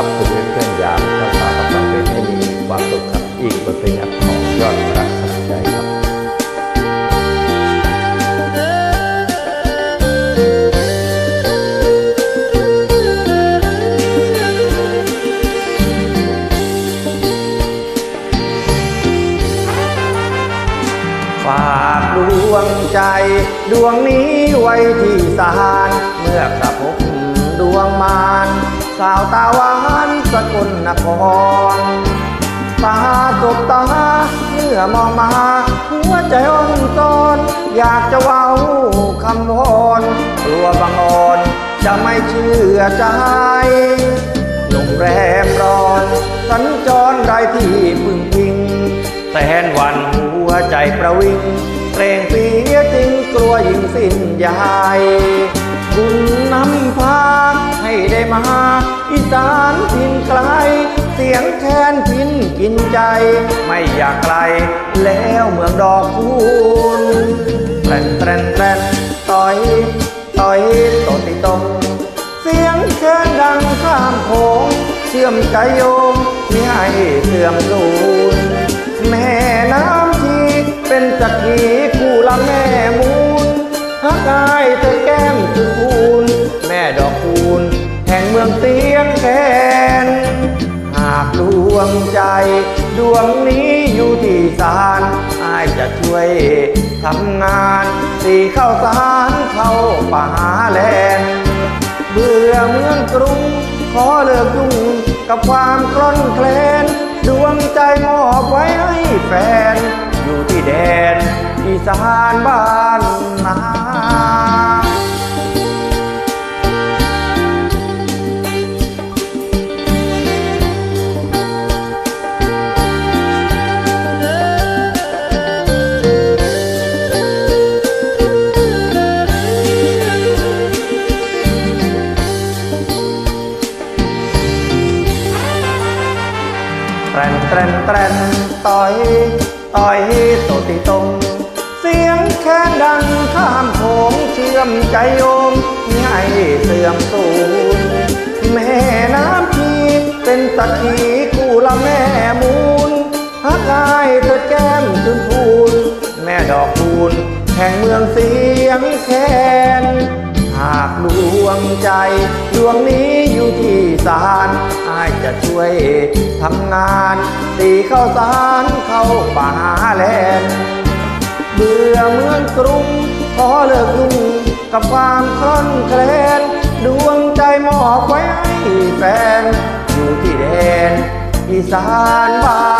ครับคุณเพื่อนๆยามรักษากับฟังเพลงให้มีความสุขครับอีกบทเพลงครับของยอดรักสักใจครับฝากดวงใจดวงนี้ไว้ที่สานเมื่อกระพบดวงมารสาวตาวา สกลนครตาสบตาเมื่อมองมา หัวใจอ่อนตอนอยากจะเว้าคำวอนกลัวบางอ่อนจะไม่เชื่อใจโรงแรมร้อน สัญจรได้ที่พึ่งพิงแต่แหนวันหัวใจประวิงเกรงเสียจริงกลัวยิ่งสิ้นยาย บุญนำพาให้ได้มา อีสานทินไกล เสียงแคนพินกินใจ ไม่อยากไกล แล้วเมืองดอกคูณแตรนแตรนแตรนต่อยต่อยโตติตงเสียงแคนดังข้ามโขงเชื่อมใจโยมไม่ให้เสื่อมสูญแม่น้ำทีเป็นสักขีคู่ละแม่มูลฮักอายเธอแก้ม วงใจ ดวงนี้อยู่ที่ศาลอายจะช่วยทำงานตีเข้าสารเข้าป่าแลนเบื่อเมืองกรุง ขอเลิกยุ่งกับความคล่อนแคลน ดวงใจมอบไว้ให้แฟน อยู่ที่แดนอีสานบ้านนา แตรนแตรนแตรนต่อย ต่อยโตติตรง เสียงแค่ดังข้ามโขงเชื่อมใจโยมง่ายเสื่อมสูญแม่น้ำพีเป็นสักขีคู่ละแม่มูลฮักอายเธอแก้มจุนพูน แม่ดอกคูณแห่งเมืองเสียงแคนหากด วงใจดวงนี้อยู่ที่ศาลอายจะช่วยทำงานตีเข้าสารเข้าป่าแลนเบื่อเมืองกรุงขอเลิกยุ่งกับความคล่อนแคลนดวงใจมอบไว้ให้แฟน อยู่ที่แดนอีสานบ้านนา